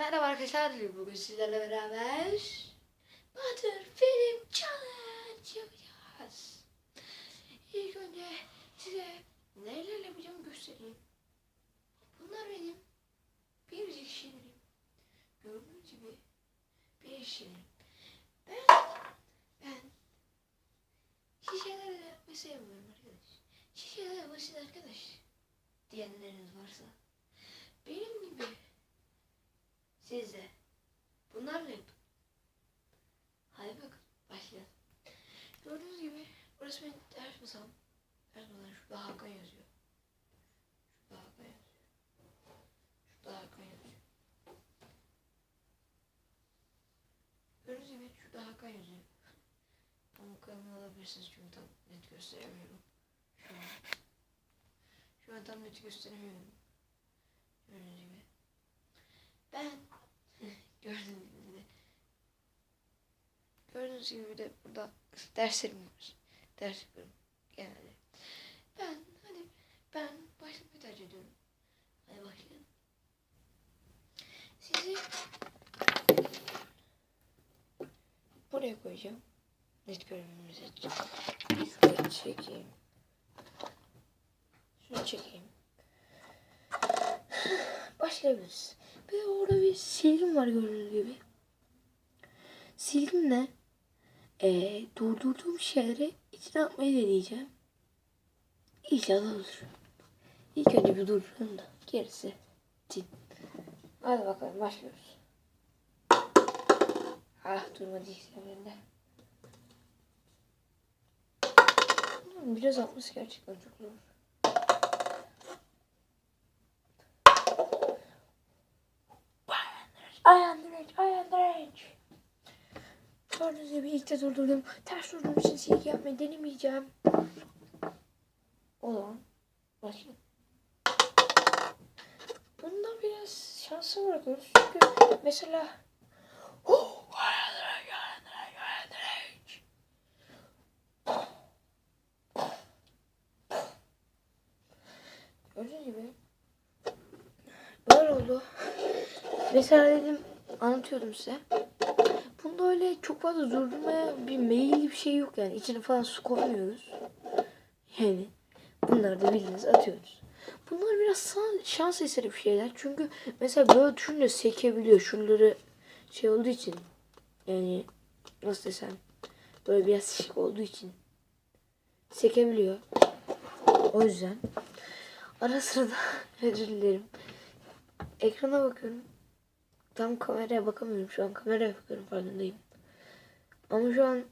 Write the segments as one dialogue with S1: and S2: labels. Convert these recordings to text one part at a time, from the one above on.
S1: Merhaba arkadaşlar. Bugün sizlerle beraber Batur Film Challenge yapacağız. İlk önce size neler yapacağımı göstereyim. Bunlar benim biricik şiirim. Gördüğünüz gibi bir şiirim. Ben, ben şişeleri yapmayı sevmiyorum arkadaş. Şişeler basit arkadaş diyenleriniz varsa benim gibi siz de bunlarla yapın. Hadi bakın başlayalım. Gördüğünüz gibi burası benim ders masam. Ders masam şurada Hakan yazıyor. Şurada Hakan yazıyor. Şurada Hakan yazıyor. Gördüğünüz gibi şurada Hakan yazıyor. Ama kanalı alabilirsiniz çünkü tam net gösteremiyorum. Şu an. Şu an tam net gösteremiyorum. Gördüğünüz gibi. Ben gördüğünüz gibi de burada derslerim var. Ders genelde. Ben hadi ben başlamayı tercih ediyorum. Hadi başlayalım. Sizi buraya koyacağım. Net görünümümüzü. Şurayı çekeyim. Şunu çekeyim. Başlayabiliriz. Orada bir silgim var gördüğünüz gibi. Silgimle eee durdurduğum şeyleri içine atmayı deneyeceğim. İnşallah olur. İlk önce bir durduralım da gerisi tin. Hadi bakalım başlıyoruz. Ah durmadı işlemlerinde. Biraz atması gerçekten çok zor. I am the rage, I am the rage. Gördüğünüz gibi ilk de durdurdum. Ters durduğum için silgi yapmayı denemeyeceğim. O zaman başlayalım. Bunda biraz şansı bırakıyoruz. Çünkü mesela Oh, I I I. Gördüğünüz gibi böyle oldu. Mesela dedim anlatıyordum size. Bunda öyle çok fazla durdurmaya bir meyilli bir şey yok yani. İçine falan su koymuyoruz. Yani bunları da bildiğiniz atıyoruz. Bunlar biraz şans eseri bir şeyler. Çünkü mesela böyle düşünce sekebiliyor. Şunları şey olduğu için yani nasıl desem böyle biraz şık olduğu için sekebiliyor. O yüzden ara sırada özür dilerim. Ekrana bakıyorum. Tam kameraya bakamıyorum şu an. Kameraya bakıyorum farkındayım. Ama şu an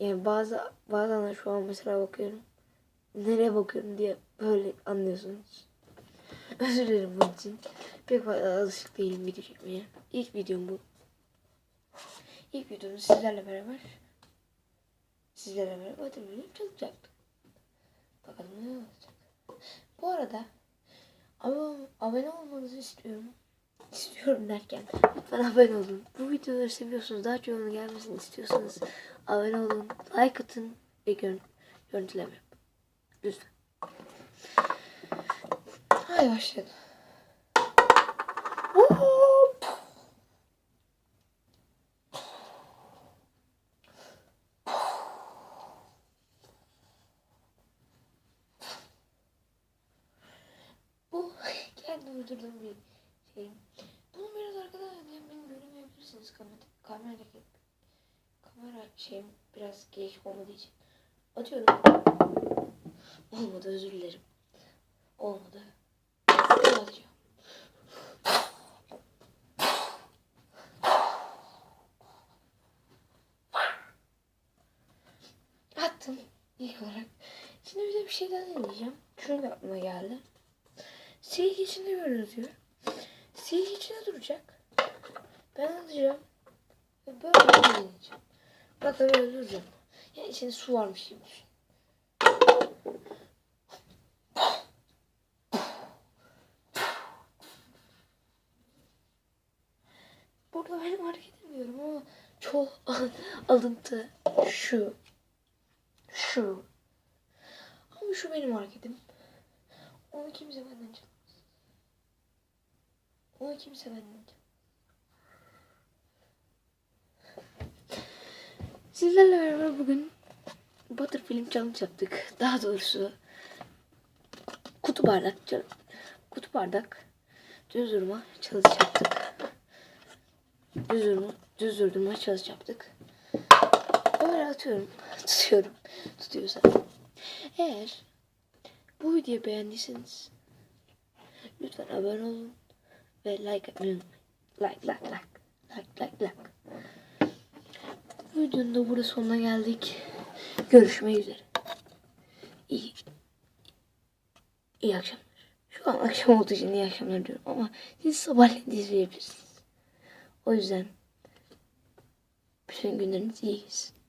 S1: yani bazı bazen şu an mesela bakıyorum. Nereye bakıyorum diye böyle anlıyorsunuz. Özür dilerim bunun için. Pek fazla alışık değilim video çekmeye. İlk videom bu. İlk videomda sizlerle beraber sizlerle beraber oturmayı çalışacaktım. Bakalım ne olacak. Bu arada abone, abone olmanızı istiyorum. İstiyorum derken lütfen abone olun. Bu videoları seviyorsunuz. Daha çoğunun gelmesini istiyorsanız abone olun. Like atın ve gör görüntüleme. Lütfen. Hadi başlayalım. Bu kendi uydurduğum bir şey. Bunu biraz arkadaşlar beni göremeyebilirsiniz kamera kamera kamera şeyim biraz geniş olmadığı için atıyorum. Olmadı özür dilerim. Olmadı. Bir atacağım. Attım ilk olarak. Şimdi bir de bir şey daha deneyeceğim. Şunu da aklıma geldi. Silgi içinde böyle Silgi içine duracak. Ben alacağım. Ve böyle deneyeceğim. Bak böyle duracağım. Yani içinde su varmış gibi düşün. Burada benim hareket edemiyorum ama çok alıntı şu. Şu. Ama şu benim hareketim. Onu kimse benden çalamaz. Ona kimse vermedi. Sizlerle beraber bugün Butter Film Challenge yaptık. Daha doğrusu kutu bardak kutu bardak düz durma challenge yaptık. Düz durma, düz durma challenge yaptık. Böyle atıyorum. Tutuyorum. Tutuyorsa. Eğer bu videoyu beğendiyseniz lütfen abone olun ve like atmayı. Like, like, like, like, like, like. Videonun da burada sonuna geldik. Görüşmek üzere. İyi, iyi akşamlar. Şu an akşam olduğu için iyi akşamlar diyorum ama siz sabahleyin izleyebilirsiniz. O yüzden bütün günleriniz iyi geçsin.